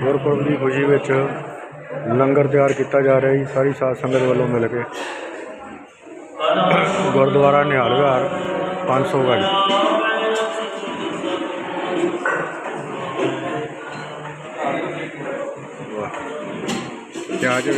ਗੁਰਪੁਰਬ ਦੀ ਖੁਸ਼ੀ ਵਿੱਚ ਲੰਗਰ ਤਿਆਰ ਕੀਤਾ ਜਾ ਰਿਹਾ ਹੈ ਸਾਰੀ ਸਾਧ ਸੰਗਤ ਵੱਲੋਂ ਮਿਲ ਕੇ। ਗੁਰਦੁਆਰਾ ਨਿਹਾਲਗਾਰ 500 ਗਜ। ਕਿਆ ਜੀ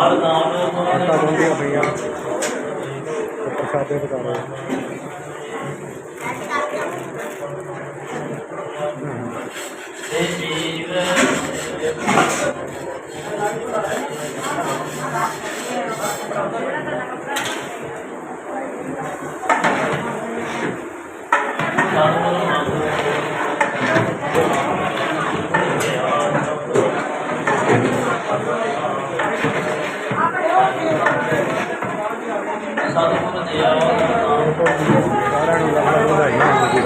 आटा बन गया भैया तो प्रसादे बता रहे हैं ਸਾਰਿਆਂ ਨੂੰ ਲੱਖ ਲੱਖ ਵਧਾਈਆਂ ਹੋਣ ਜੀ